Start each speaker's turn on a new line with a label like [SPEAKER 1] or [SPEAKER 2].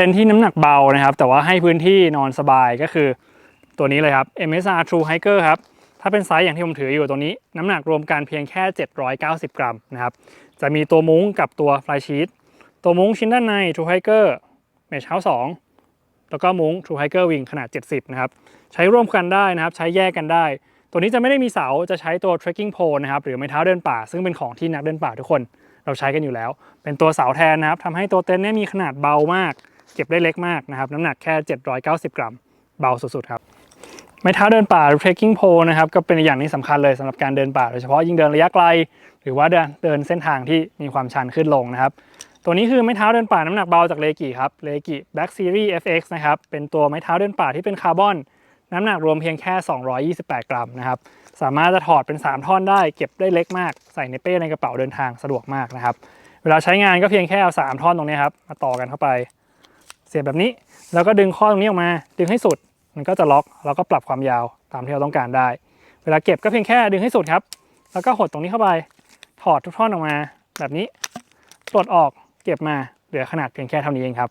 [SPEAKER 1] ต็นที่น้ำหนักเบานะครับ แต่ว่าให้พื้นที่นอนสบายก็คือตัวนี้เลยครับ MSR True Hiker ครับ ถ้าเป็นไซส์อย่างที่ผมถืออยู่ตัวนี้ น้ำหนักรวมกันเพียงแค่ 790 กรัมนะครับ จะมีตัวมุ้งกับตัวฟลายชีตตัวมุ้งชิ้นด้านใน True Hiker เมชเฮาส์2แล้วก็มุ้ง True Hiker Wing ขนาด 70 นะครับ ใช้ร่วมกันได้นะครับ ใช้แยกกันได้ ตัวนี้จะไม่ได้มีเสา จะใช้ตัว trekking pole นะครับ หรือไม้เท้าเดินป่า ซึ่งเป็นของที่นักเดินป่าทุกคนเราใช้กันอยู่แล้ว เป็นตัวเสาแทนนะครับทำให้ตัวเต็นท์เนี่ยมีขนาดเบามาก ก็บได้เล็กมากนะครับ น้ำหนักแค่ 790 กรัม เบาสุดๆครับ ไม้เท้าเดินป่าหรือ trekking pole นะครับ ก็เป็นอย่างนี้สำคัญเลยสำหรับการเดินป่า โดยเฉพาะยิ่งเดินระยะไกล หรือว่าเดินเดินเส้นทางที่มีความชันขึ้นลงนะครับ ตัวนี้คือไม้เท้าเดินป่าน้ำหนักเบาจากเลกิครับ เลกิ Black Series FX นะครับ เป็นตัวไม้เท้าเดินป่าที่เป็นคาร์บอน น้ำหนักรวมเพียงแค่ 228 กรัมนะครับ สามารถจะถอดเป็น 3 ท่อนได้ เก็บได้เล็กมาก ใส่ในเป้ในกระเป๋าเดินทางสะดวกมากนะครับ เวลาใช้งานก็เพียงแค่เอา3ท่อนตรงนี้ครับ มาต่อกันเข้าไป เสียบแบบนี้ แล้วก็ดึงข้อตรงนี้ออกมา ดึงให้สุด มันก็จะล็อก แล้วก็ปรับความยาวตามที่เราต้องการได้ เวลาเก็บก็เพียงแค่ดึงให้สุดครับ แล้วก็หดตรงนี้เข้าไป ถอดทุกท่อนออกมา แบบนี้ ปลดออก เก็บมา เหลือขนาดเพียงแค่เท่านี้เองครับ